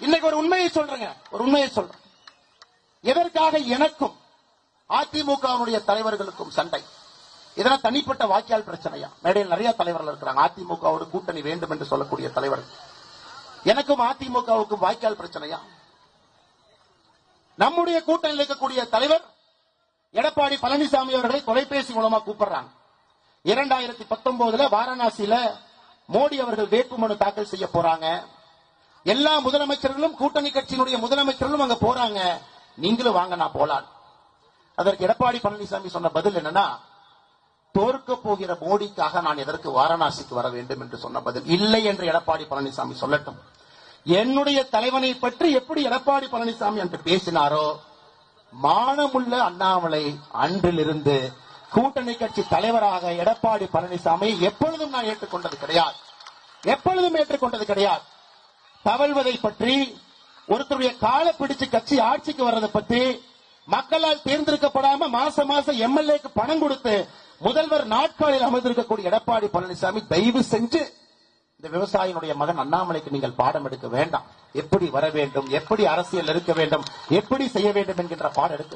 இன்னைக்கு ஒரு உண்மையை சொல்றேங்க. ஒரு உண்மையை சொல்றேன். எதற்காக எனக்கும் அதிமுகவுடைய தலைவர்களுக்கும் சண்டை? இதெல்லாம் தனிப்பட்ட வாக்கியால் பிரச்சனையா? மேடையில் நிறைய தலைவர்கள் இருக்கிறாங்க. அதிமுகவோடு கூட்டணி வேண்டும் என்று சொல்லக்கூடிய தலைவர்கள். எனக்கும் அதிமுகவுக்கும் வாய்க்கால் பிரச்சனையா? நம்முடைய கூட்டணியில் இருக்கக்கூடிய தலைவர் எடப்பாடி பழனிசாமி அவர்களை தொலைபேசி மூலமா கூப்பிடுறாங்க. இரண்டாயிரத்தி பத்தொன்பதுல வாரணாசியில மோடி அவர்கள் வேட்புமனு தாக்கல் செய்ய போறாங்க. எல்லா முதலமைச்சர்களும் கூட்டணி கட்சியினுடைய முதலமைச்சர்களும் அங்க போறாங்க. நீங்களும் வாங்க நான் போலாம் அதற்கு எடப்பாடி பழனிசாமி சொன்ன பதில் என்னன்னா தோற்க போகிற மோடிக்காக நான் எதற்கு வாரணாசிக்கு வர வேண்டும்? என்று சொன்ன பதில் இல்லை என்று எடப்பாடி பழனிசாமி சொல்லட்டும். என்னுடைய தலைவனை பற்றி எப்படி எடப்பாடி பழனிசாமி அன்று பேசினாரோ மானமுள்ள அண்ணாமலை அன்றிலிருந்து கூட்டணி கட்சி தலைவராக எடப்பாடி பழனிசாமி எப்பொழுதும் நான் ஏற்றுக்கொண்டது கிடையாது. எப்பொழுதும் ஏற்றுக்கொண்டது கிடையாது. தவழ்வதை பற்றி ஒருத்தருடைய காலை பிடிச்சு கட்சி ஆட்சிக்கு வர்றதை பற்றி மக்களால் தேர்ந்தெடுக்கப்படாம மாசம் மாசம் எம்எல்ஏக்கு பணம் கொடுத்து முதல்வர் நாட்காலில் அமர்ந்திருக்கக்கூடிய எடப்பாடி பழனிசாமி தயவு செஞ்சு இந்த விவசாயினுடைய மகன் அண்ணாமலைக்கு நீங்கள் பாடம் எடுக்க வேண்டாம். எப்படி வர வேண்டும் எப்படி அரசியல் இருக்க வேண்டும் எப்படி செய்ய வேண்டும் என்கின்ற பாடம் எடுக்க